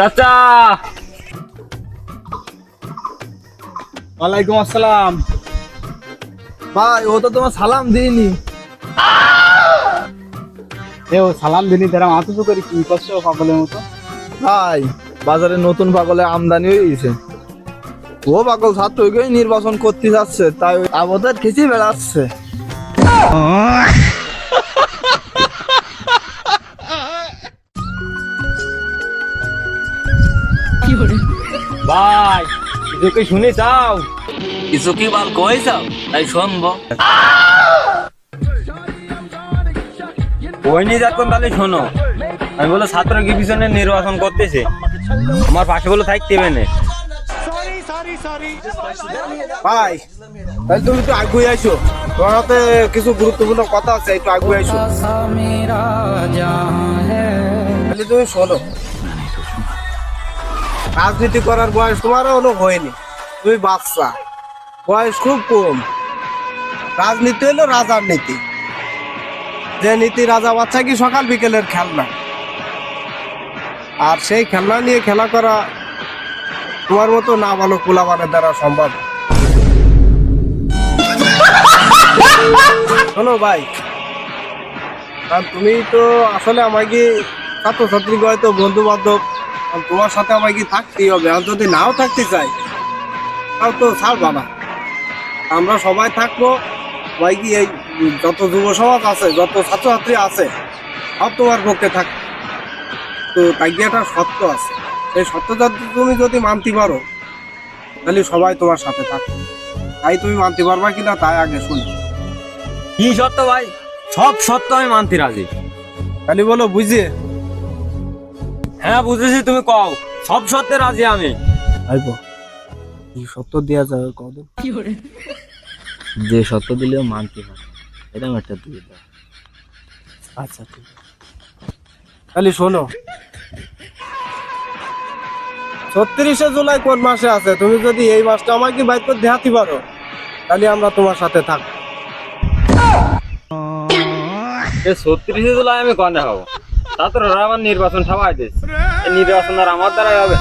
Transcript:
চাচা! ওয়ালাইকুম আসসালাম। ভাই ও তো তোমার সালাম দিইনি। এ ও সালাম দিনি তারা মাথা তো করি কি করছ পাগলের মতো? ভাই বাজারে নতুন পাগলে আমদানি হয়ে গেছে। ও পাগল ছাত্র নির্বাচন করতে যাচ্ছে তাই আবদার খেঁচে বেড়াচ্ছে। ভাই কিছু কি শুনি চাও কিছু কি বল কইছাও তাই শুনব। ওই নিয়ে যাচ্ছেন তাহলে শোনো। আমি বলো ছাত্র কি পিছনে নির্বাচন করতেছে। আমার পাশে বলে থাকতে হবে না। ভাই তাহলে তুমি তো আগুয়ে আইসো তোমার হাতে কিছু গুরুত্বপূর্ণ কথা আছে একটু আগুয়ে আইসো তাহলে তুমি শোনো। রাজনীতি করার বয়স তোমারও হলো হয়নি। তুমি বাচ্চা বয়স খুব কম। রাজনীতি হলো রাজার নীতি। যে নীতি রাজা বাচ্চা কি সকাল বিকেলের খেলনা? আর সেই খেলনা নিয়ে খেলা করা তোমার মতো না ভালো কুলাবানের দ্বারা সম্ভব। শোনো ভাই, কারণ তুমি তো আসলে আমাকে ছাত্রছাত্রী হয়তো বন্ধু বান্ধব তোমার সাথে আমাকে থাকতেই হবে? আর যদি নাও থাকতে চাই তাও তো ছাড়বা বাবা আমরা সবাই থাকব। ভাই কি এই যত যুব সমাজ আছে যত ছাত্রছাত্রী আছে সব তোমার পক্ষে থাক। তো তাই কি একটা সত্য আছে? সেই সত্যটা তুমি যদি মানতে পারো তাহলে সবাই তোমার সাথে থাকবে তাই তুমি মানতে পারবা কিনা তাই আগে শুনি। কি সত্য ভাই? সব সত্য আমি মানতে রাজি। তাহলে বলো বুঝিয়ে। হ্যাঁ বুঝেছি তুমি কও। সব সত্যে রাজি আমি। আইব। কি সত্য দেওয়া যাবে কদিন? যে সত্য দিলেও মানতে হয়। এরকম একটা দিয়ে দাও। আচ্ছা ঠিক আছে। তাহলে শোনো। ছত্রিশে জুলাই কোন মাসে আছে? তুমি যদি এই মাসটা আমাকে বাইর করে দেখাতে পারো তাহলে আমরা তোমার সাথে থাকব। ছত্রিশে জুলাই আমি কনে হব? ছাত্ররা আমার নির্বাচন সবাই এই নির্বাচন আর আমার দ্বারাই হবে।